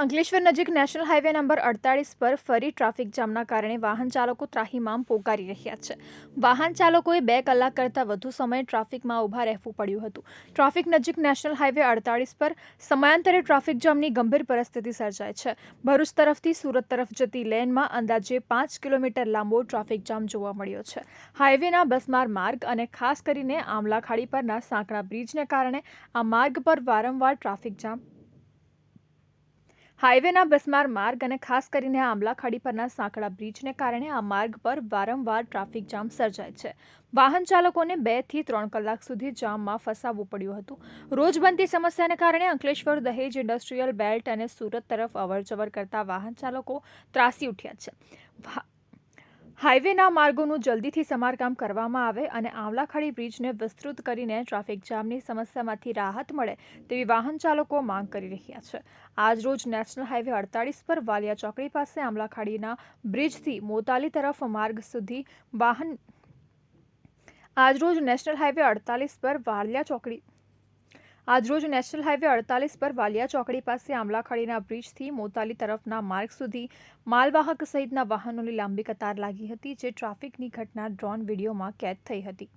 અંકલેશ્વર નજીક national highway number અડતાળીસ પર ફરી ટ્રાફિક જામના કારણે વાહન ચાલકો ત્રાહિમામ પોકારી રહ્યા છે. વાહન ચાલકોએ બે કલાક કરતાં વધુ સમય ટ્રાફિકમાં ઊભા રહેવું પડ્યું હતું. ટ્રાફિક નજીક નેશનલ હાઈવે અડતાળીસ પર સમયાંતરે ટ્રાફિક જામની ગંભીર પરિસ્થિતિ સર્જાય છે. ભરૂચ તરફથી સુરત તરફ જતી લેનમાં અંદાજે પાંચ કિલોમીટર લાંબો ટ્રાફિક જામ જોવા મળ્યો છે. હાઈવેના બસમાર માર્ગ અને ખાસ કરીને આમલા ખાડી પરના સાંકડા બ્રિજને કારણે આ માર્ગ પર વારંવાર ટ્રાફિક જામ હાઈવેના બસમાર માર્ગ અને ખાસ કરીને આંબલા ખાડી પરના સાંકડા બ્રિજને કારણે આ માર્ગ પર વારંવાર ટ્રાફિક જામ સર્જાય છે. વાહન ચાલકોને બેથી ત્રણ કલાક સુધી જામમાં ફસાવવું પડ્યું હતું. રોજ સમસ્યાને કારણે અંકલેશ્વર દહેજ ઇન્ડસ્ટ્રીયલ બેલ્ટ અને સુરત તરફ અવરજવર કરતા વાહન ચાલકો ત્રાસી ઉઠ્યા છે. હાઈવેના માર્ગોનું જલ્દીથી સમારકામ કરવામાં આવે અને આંવલાખાડી બ્રિજને વિસ્તૃત કરીને ટ્રાફિક જામની સમસ્યામાંથી રાહત મળે તેવી વાહન ચાલકો માંગ કરી રહ્યા છે. આજરોજ નેશનલ હાઈવે અડતાળીસ પર વાલિયા ચોકડી પાસે આંવલાખાડીના બ્રિજથી મોતાલી તરફ માર્ગ સુધી વાહન આજરોજ નેશનલ હાઈવે અડતાલીસ પર વાલિયા ચોકડી આજરોજ નેશનલ હાઇવે અડતાલીસ પર વાલિયા ચોકડી પાસે આંબલાખાડીના બ્રિજથી મોતાલી તરફના માર્ગ સુધી માલવાહક સહિતના વાહનોની લાંબી કતાર લાગી હતી, જે ટ્રાફિકની ઘટના ડ્રોન વિડીયોમાં કેદ થઈ હતી.